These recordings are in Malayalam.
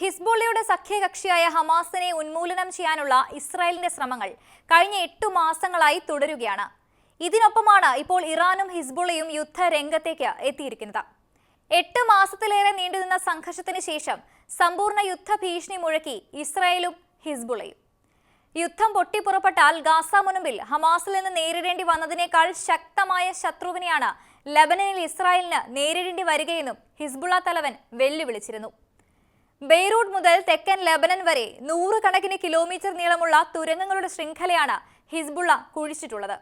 ഹിസ്ബുള്ളയുടെ സഖ്യകക്ഷിയായ ഹമാസിനെ ഉന്മൂലനം ചെയ്യാനുള്ള ഇസ്രായേലിന്റെ ശ്രമങ്ങൾ കഴിഞ്ഞ എട്ടു മാസങ്ങളായി തുടരുകയാണ്. ഇതിനൊപ്പമാണ് ഇപ്പോൾ ഇറാനും ഹിസ്ബുള്ളയും യുദ്ധരംഗത്തേക്ക് എത്തിയിരിക്കുന്നത്. എട്ട് മാസത്തിലേറെ നീണ്ടുനിന്ന സംഘർഷത്തിന് ശേഷം സമ്പൂർണ യുദ്ധ ഭീഷണി മുഴക്കി ഇസ്രായേലും ഹിസ്ബുള്ളയും. യുദ്ധം പൊട്ടിപ്പുറപ്പെട്ടാൽ ഗാസ മുനമ്പിൽ ഹമാസിൽ നിന്ന് നേരിടേണ്ടി വന്നതിനേക്കാൾ ശക്തമായ ശത്രുവിനെയാണ് ലബനനിൽ ഇസ്രായേലിന് നേരിടേണ്ടി വരികയെന്നും ഹിസ്ബുള്ള തലവൻ വെല്ലുവിളിച്ചിരുന്നു. ബെയ്റൂട്ട് മുതൽ തെക്കൻ ലെബനൻ വരെ നൂറുകണക്കിന് കിലോമീറ്റർ നീളമുള്ള തുരങ്കങ്ങളുടെ ശൃംഖലയാണ് ഹിസ്ബുള്ള കുഴിച്ചിട്ടുള്ളത്.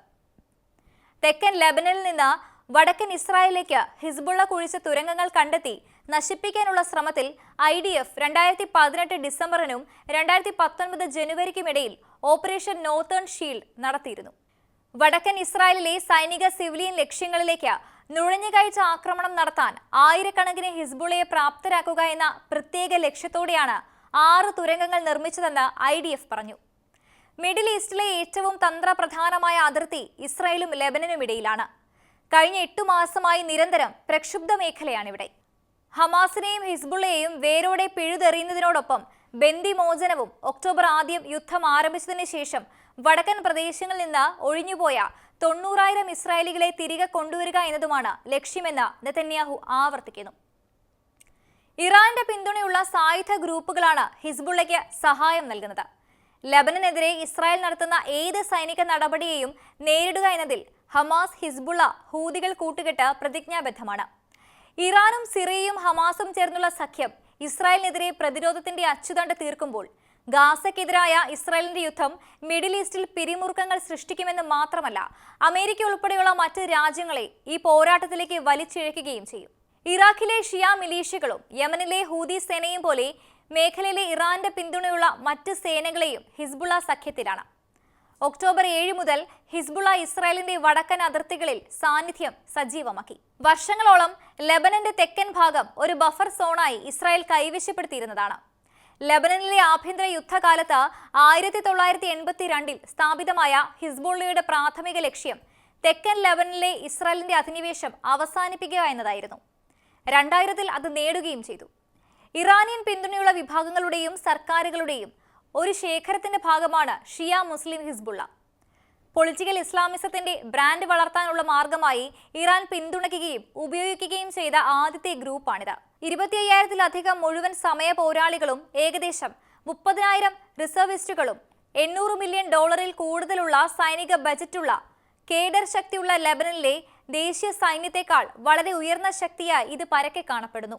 തെക്കൻ ലെബനനിൽ നിന്ന് വടക്കൻ ഇസ്രായേലിലേക്ക് ഹിസ്ബുള്ള കുഴിച്ച തുരങ്കങ്ങൾ കണ്ടെത്തി നശിപ്പിക്കാനുള്ള ശ്രമത്തിൽ ഐ ഡി എഫ് രണ്ടായിരത്തി പതിനെട്ട് ഡിസംബറിനും രണ്ടായിരത്തി പത്തൊൻപത് ജനുവരിക്കുമിടയിൽ ഓപ്പറേഷൻ നോർത്തേൺ ഷീൽഡ് നടത്തിയിരുന്നു. വടക്കൻ ഇസ്രായേലിലെ സൈനിക സിവിലിയൻ ലക്ഷ്യങ്ങളിലേക്ക് നുഴഞ്ഞുകയറ്റ ആക്രമണം നടത്താൻ ആയിരക്കണക്കിന് ഹിസ്ബുളയെ പ്രാപ്തരാക്കുക എന്ന പ്രത്യേക ലക്ഷ്യത്തോടെയാണ് ആറ് തുരങ്കങ്ങൾ നിർമ്മിച്ചതെന്ന് ഐ ഡി എഫ് പറഞ്ഞു. മിഡിൽ ഈസ്റ്റിലെ ഏറ്റവും തന്ത്രപ്രധാനമായ അതിർത്തി ഇസ്രായേലും ലെബനനും ഇടയിലാണ്. കഴിഞ്ഞ എട്ടു മാസമായി നിരന്തരം പ്രക്ഷുബ്ധ മേഖലയാണിവിടെ. ഹമാസിനെയും ഹിസ്ബുള്ളയെയും വേരോടെ പിഴുതെറിയുന്നതിനോടൊപ്പം ബന്ദിമോചനവും ഒക്ടോബർ ആദ്യം യുദ്ധം ആരംഭിച്ചതിന് ശേഷം വടക്കൻ പ്രദേശങ്ങളിൽ നിന്ന് ഒഴിഞ്ഞുപോയ തൊണ്ണൂറായിരം ഇസ്രായേലികളെ തിരികെ കൊണ്ടുവരിക എന്നതുമാണ് ലക്ഷ്യമെന്ന് നെതന്യാഹു ആവർത്തിക്കുന്നു. ഇറാന്റെ പിന്തുണയുള്ള സായുധ ഗ്രൂപ്പുകളാണ് ഹിസ്ബുള്ളയ്ക്ക് സഹായം നൽകുന്നത്. ലബനനെതിരെ ഇസ്രായേൽ നടത്തുന്ന ഏത് സൈനിക നടപടിയെയും നേരിടുക എന്നതിൽ ഹമാസ് ഹിസ്ബുള്ള ഹൂതികൾ കൂട്ടുകെട്ട് പ്രതിജ്ഞാബദ്ധമാണ്. ഇറാനും സിറിയയും ഹമാസും ചേർന്നുള്ള സഖ്യം ഇസ്രായേലിനെതിരെ പ്രതിരോധത്തിന്റെ അച്ചുതണ്ട് തീർക്കുമ്പോൾ ഗാസയ്ക്കെതിരായ ഇസ്രായേലിന്റെ യുദ്ധം മിഡിൽ ഈസ്റ്റിൽ പിരിമുറുക്കങ്ങൾ സൃഷ്ടിക്കുമെന്ന് മാത്രമല്ല അമേരിക്ക ഉൾപ്പെടെയുള്ള മറ്റ് രാജ്യങ്ങളെ ഈ പോരാട്ടത്തിലേക്ക് വലിച്ചിഴക്കുകയും ചെയ്യും. ഇറാഖിലെ ഷിയ മിലീഷ്യകളും യമനിലെ ഹൂതി സേനയും പോലെ മേഖലയിലെ ഇറാന്റെ പിന്തുണയുള്ള മറ്റ് സേനകളെയും ഹിസ്ബുള്ള സഖ്യത്തിലാണ്. ഒക്ടോബർ ഏഴ് മുതൽ ഹിസ്ബുള ഇസ്രായേലിന്റെ വടക്കൻ അതിർത്തികളിൽ സാന്നിധ്യം സജീവമാക്കി. വർഷങ്ങളോളം ലെബനന്റെ തെക്കൻ ഭാഗം ഒരു ബഫർ സോണായി ഇസ്രായേൽ കൈവശപ്പെടുത്തിയിരുന്നതാണ്. ലെബനനിലെ ആഭ്യന്തര യുദ്ധകാലത്ത് ആയിരത്തി തൊള്ളായിരത്തി എൺപത്തി രണ്ടിൽ സ്ഥാപിതമായ ഹിസ്ബുള്ളയുടെ പ്രാഥമിക ലക്ഷ്യം തെക്കൻ ലെബനനിലെ ഇസ്രായേലിന്റെ അധിനിവേശം അവസാനിപ്പിക്കുക എന്നതായിരുന്നു. രണ്ടായിരത്തിൽ അത് നേടുകയും ചെയ്തു. ഇറാനിയൻ പിന്തുണയുള്ള വിഭാഗങ്ങളുടെയും സർക്കാരുകളുടെയും ഒരു ശേഖരത്തിന്റെ ഭാഗമാണ് ഷിയ മുസ്ലിം ഹിസ്ബുള്ള. പൊളിറ്റിക്കൽ ഇസ്ലാമിസത്തിന്റെ ബ്രാൻഡ് വളർത്താനുള്ള മാർഗമായി ഇറാൻ പിന്തുണയ്ക്കുകയും ഉപയോഗിക്കുകയും ചെയ്ത ആദ്യത്തെ ഗ്രൂപ്പാണിത്. ഇരുപത്തി അയ്യായിരത്തിലധികം മുഴുവൻ സമയ പോരാളികളും ഏകദേശം മുപ്പതിനായിരം റിസർവിസ്റ്റുകളും എണ്ണൂറ് മില്യൺ ഡോളറിൽ കൂടുതലുള്ള സൈനിക ബജറ്റുള്ള കേഡർ ശക്തിയുള്ള ലെബനനിലെ ദേശീയ സൈന്യത്തെക്കാൾ വളരെ ഉയർന്ന ശക്തിയായി ഇത് പരക്കെ കാണപ്പെടുന്നു.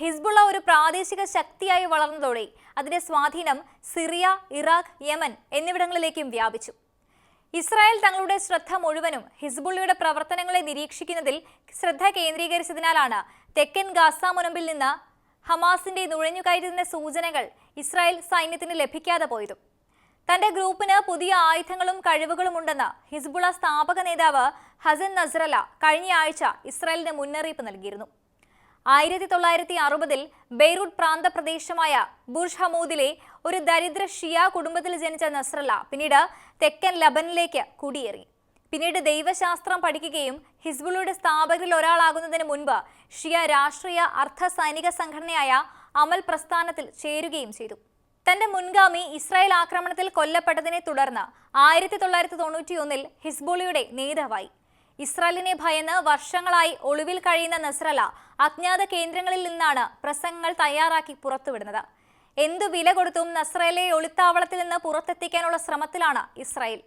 ഹിസ്ബുള്ള ഒരു പ്രാദേശിക ശക്തിയായി വളർന്നതോടെ അതിന്റെ സ്വാധീനം സിറിയ ഇറാഖ് യമൻ എന്നിവിടങ്ങളിലേക്കും വ്യാപിച്ചു. ഇസ്രായേൽ തങ്ങളുടെ ശ്രദ്ധ മുഴുവനും ഹിസ്ബുള്ളയുടെ പ്രവർത്തനങ്ങളെ നിരീക്ഷിക്കുന്നതിൽ ശ്രദ്ധ കേന്ദ്രീകരിച്ചതിനാലാണ് തെക്കൻ ഗാസ മുനമ്പിൽ നിന്ന് ഹമാസിന്റെ നുഴഞ്ഞുകയറ്റത്തിന്റെ സൂചനകൾ ഇസ്രായേൽ സൈന്യത്തിന് ലഭിക്കാതെ പോയതും. തന്റെ ഗ്രൂപ്പിന് പുതിയ ആയുധങ്ങളും കഴിവുകളും ഉണ്ടെന്ന് ഹിസ്ബുള്ള സ്ഥാപക നേതാവ് ഹസൻ നസ്രല കഴിഞ്ഞ ആഴ്ച ഇസ്രായേലിന് മുന്നറിയിപ്പ് നൽകിയിരുന്നു. ആയിരത്തി തൊള്ളായിരത്തി അറുപതിൽ ബെയ്റൂട്ട് പ്രാന്തപ്രദേശമായ ബുർഷ് ഹമൂദിലെ ഒരു ദരിദ്ര ഷിയ കുടുംബത്തിൽ ജനിച്ച നസ്രല്ല പിന്നീട് തെക്കൻ ലബനിലേക്ക് കുടിയേറി. പിന്നീട് ദൈവശാസ്ത്രം പഠിക്കുകയും ഹിസ്ബുള്ളയുടെ സ്ഥാപകരിൽ ഒരാളാകുന്നതിന് മുൻപ് ഷിയ രാഷ്ട്രീയ അർദ്ധ സൈനിക സംഘടനയായ അമൽ പ്രസ്ഥാനത്തിൽ ചേരുകയും ചെയ്തു. തന്റെ മുൻഗാമി ഇസ്രായേൽ ആക്രമണത്തിൽ കൊല്ലപ്പെട്ടതിനെ തുടർന്ന് ആയിരത്തി തൊള്ളായിരത്തി തൊണ്ണൂറ്റിയൊന്നിൽ ഹിസ്ബുളിയുടെ നേതാവായി. ഇസ്രായേലിനെ ഭയന്ന് വർഷങ്ങളായി ഒളിവിൽ കഴിയുന്ന നസ്രല അജ്ഞാത കേന്ദ്രങ്ങളിൽ നിന്നാണ് പ്രസംഗങ്ങൾ തയ്യാറാക്കി പുറത്തുവിടുന്നത്. എന്തു വില കൊടുത്തും നസ്രയിലെ ഒളിത്താവളത്തിൽ നിന്ന് പുറത്തെത്തിക്കാനുള്ള ശ്രമത്തിലാണ് ഇസ്രായേൽ.